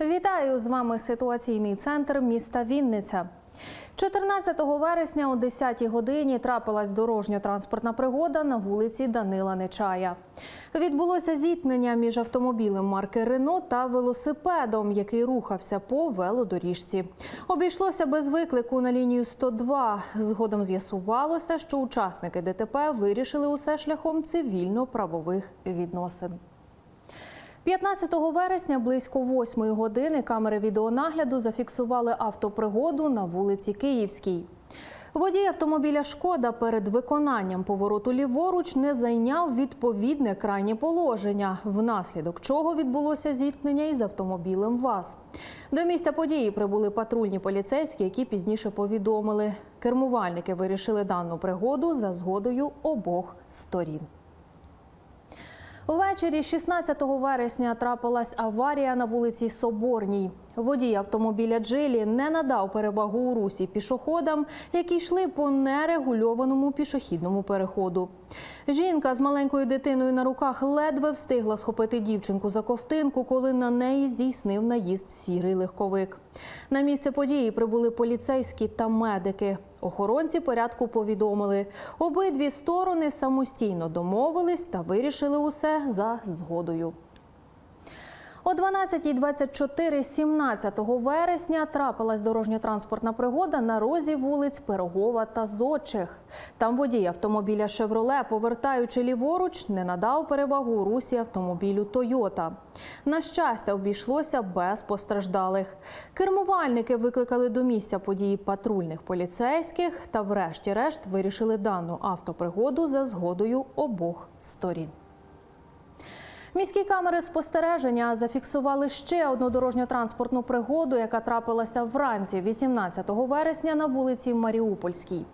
Вітаю з вами ситуаційний центр міста Вінниця. 14 вересня о 10 годині трапилась дорожньо-транспортна пригода на вулиці Данила Нечая. Відбулося зіткнення між автомобілем марки Рено та велосипедом, який рухався по велодоріжці. Обійшлося без виклику на лінію 102. Згодом з'ясувалося, що учасники ДТП вирішили усе шляхом цивільно-правових відносин. 15 вересня близько 8 години камери відеонагляду зафіксували автопригоду на вулиці Київській. Водій автомобіля Шкода перед виконанням повороту ліворуч не зайняв відповідне крайнє положення, внаслідок чого відбулося зіткнення із автомобілем ВАЗ. До місця події прибули патрульні поліцейські, які пізніше повідомили. Кермувальники вирішили дану пригоду за згодою обох сторін. Увечері 16 вересня трапилась аварія на вулиці Соборній. Водій автомобіля Джилі не надав перевагу у русі пішоходам, які йшли по нерегульованому пішохідному переходу. Жінка з маленькою дитиною на руках ледве встигла схопити дівчинку за ковтинку, коли на неї здійснив наїзд сірий легковик. На місце події прибули поліцейські та медики. Охоронці порядку повідомили, обидві сторони самостійно домовились та вирішили усе за згодою. О 12.24 17 вересня трапилась дорожньо-транспортна пригода на розі вулиць Пирогова та Зодчих. Там водій автомобіля «Шевроле», повертаючи ліворуч, не надав перевагу русі автомобілю «Тойота». На щастя, обійшлося без постраждалих. Кермувальники викликали до місця події патрульних поліцейських та врешті-решт вирішили дану автопригоду за згодою обох сторін. Міські камери спостереження зафіксували ще одну дорожньо-транспортну пригоду, яка трапилася вранці 18 вересня на вулиці Маріупольській.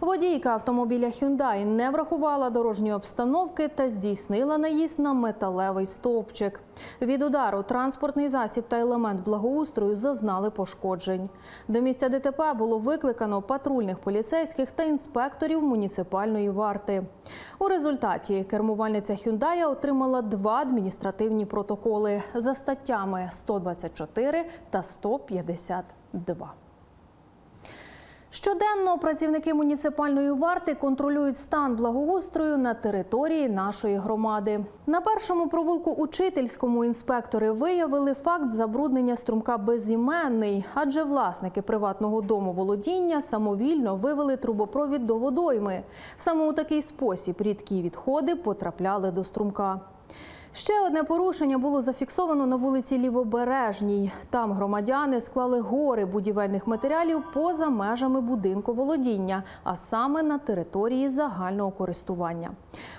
Водійка автомобіля Hyundai не врахувала дорожньої обстановки та здійснила наїзд на металевий стовпчик. Від удару транспортний засіб та елемент благоустрою зазнали пошкоджень. До місця ДТП було викликано патрульних поліцейських та інспекторів муніципальної варти. У результаті кермувальниця Hyundai отримала два адміністративні протоколи за статтями 124 та 152. Щоденно працівники муніципальної варти контролюють стан благоустрою на території нашої громади. На першому провулку учительському інспектори виявили факт забруднення струмка безіменний, адже власники приватного дому володіння самовільно вивели трубопровід до водойми. Саме у такий спосіб рідкі відходи потрапляли до струмка. Ще одне порушення було зафіксовано на вулиці Лівобережній. Там громадяни склали гори будівельних матеріалів поза межами будинку володіння, а саме на території загального користування.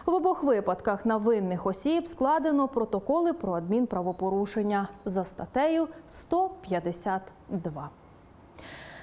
В обох випадках на винних осіб складено протоколи про адмінправопорушення за статтею 152.